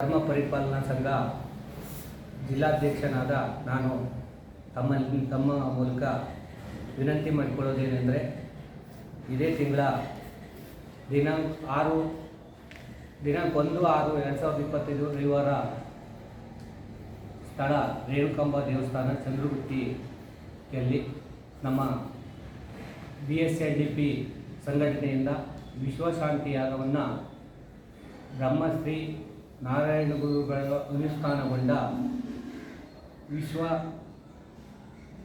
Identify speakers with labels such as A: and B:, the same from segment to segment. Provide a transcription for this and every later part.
A: ಧರ್ಮ ಪರಿಪಾಲನಾ ಸಂಘ ಜಿಲ್ಲಾಧ್ಯಕ್ಷನಾದ ನಾನು ತಮ್ಮಲ್ಲಿ ತಮ್ಮ ಮೂಲಕ ವಿನಂತಿ ಮಾಡಿಕೊಳ್ಳೋದೇನೆಂದರೆ ಇದೇ ತಿಂಗಳ ದಿನಾಂಕ ಆರು, ದಿನಾಂಕ ಒಂದು ಆರು ಎರಡು ಸಾವಿರದ ಇಪ್ಪತ್ತೈದು ರವಿವಾರ ಸ್ಥಳ ರೇಣುಕಂಬ ದೇವಸ್ಥಾನ ಚಂದ್ರಗುತ್ತಿಯಲ್ಲಿ ನಮ್ಮ B S L D P ಸಂಘಟನೆಯಿಂದ ವಿಶ್ವಶಾಂತಿ ಯಾಗವನ್ನು ಬ್ರಹ್ಮಶ್ರೀ ನಾರಾಯಣ ಗುರುಗಳ ಅನುಷ್ಠಾನಗೊಂಡ ವಿಶ್ವ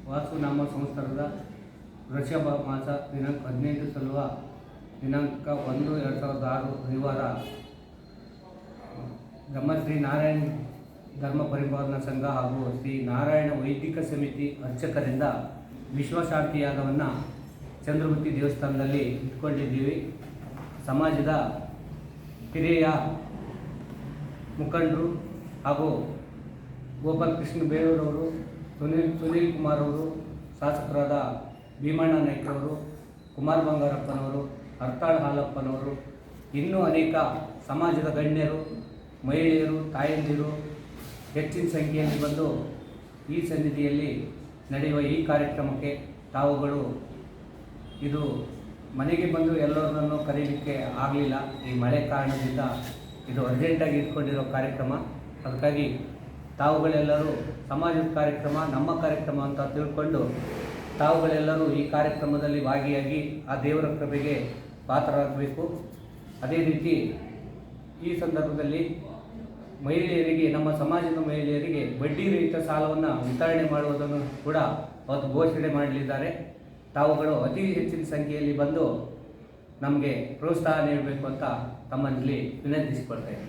A: ವಾಸುನಾಮ ಸಂವತ್ಸರದ ವೃಷಭ ಮಾಸ ದಿನಾಂಕ ಹದಿನೈದು ಸಲುವ ದಿನಾಂಕ ಒಂದು ಎರಡು ಸಾವಿರದ ಆರು ರವಿವಾರ. ಬ್ರಹ್ಮಶ್ರೀ ನಾರಾಯಣ ಧರ್ಮ ಪರಿಪಾಲನಾ ಸಂಘ ಹಾಗೂ ಶ್ರೀ ನಾರಾಯಣ ವೈದಿಕ ಸಮಿತಿ ಅರ್ಚಕರಿಂದ ವಿಶ್ವಶಾಂತಿ ಯಾಗವನ್ನು ಚಂದ್ರಗುತ್ತಿ ದೇವಸ್ಥಾನದಲ್ಲಿ ಇಟ್ಕೊಂಡಿದ್ದೀವಿ. ಸಮಾಜದ ಹಿರಿಯ ಮುಖಂಡರು ಹಾಗೂ ಗೋಪಾಲ್ ಕೃಷ್ಣ ಬೇರೂರವರು, ಸುನೀಲ್ ಸುನೀಲ್ ಕುಮಾರ್ ಅವರು ಶಾಸಕರಾದ ಭೀಮಣ್ಣ ನಾಯ್ಕರವರು, ಕುಮಾರ್ ಬಂಗಾರಪ್ಪನವರು, ಹರ್ತಾಳ್ ಹಾಲಪ್ಪನವರು, ಇನ್ನೂ ಅನೇಕ ಸಮಾಜದ ಗಣ್ಯರು, ಮಹಿಳೆಯರು, ತಾಯಂದಿರು ಹೆಚ್ಚಿನ ಸಂಖ್ಯೆಯಲ್ಲಿ ಬಂದು ಈ ಸನ್ನಿಧಿಯಲ್ಲಿ ನಡೆಯುವ ಈ ಕಾರ್ಯಕ್ರಮಕ್ಕೆ ತಾವುಗಳು ಇದು ಮನೆಗೆ ಬಂದು ಎಲ್ಲರನ್ನೂ ಕರೀಲಿಕ್ಕೆ ಆಗಲಿಲ್ಲ. ಈ ಮಳೆ ಕಾರಣದಿಂದ ಇದು ಅರ್ಜೆಂಟಾಗಿ ಇಟ್ಕೊಂಡಿರೋ ಕಾರ್ಯಕ್ರಮ. ಅದಕ್ಕಾಗಿ ತಾವುಗಳೆಲ್ಲರೂ ಸಮಾಜದ ಕಾರ್ಯಕ್ರಮ, ನಮ್ಮ ಕಾರ್ಯಕ್ರಮ ಅಂತ ತಿಳ್ಕೊಂಡು ತಾವುಗಳೆಲ್ಲರೂ ಈ ಕಾರ್ಯಕ್ರಮದಲ್ಲಿ ಭಾಗಿಯಾಗಿ ಆ ದೇವರ ಕೃಪೆಗೆ ಪಾತ್ರರಾಗಬೇಕು. ಅದೇ ರೀತಿ ಈ ಸಂದರ್ಭದಲ್ಲಿ ಮಹಿಳೆಯರಿಗೆ, ನಮ್ಮ ಸಮಾಜದ ಮಹಿಳೆಯರಿಗೆ ಬಡ್ಡಿ ರಹಿತ ಸಾಲವನ್ನು ವಿತರಣೆ ಮಾಡುವುದನ್ನು ಕೂಡ ಅವತ್ತು ಘೋಷಣೆ ಮಾಡಲಿದ್ದಾರೆ. ತಾವುಗಳು ಅತಿ ಹೆಚ್ಚಿನ ಸಂಖ್ಯೆಯಲ್ಲಿ ಬಂದು ನಮಗೆ ಪ್ರೋತ್ಸಾಹ ನೀಡಬೇಕು ಅಂತ ತಮ್ಮಲ್ಲಿ ವಿನಂತಿಸಿಕೊಳ್ತೇನೆ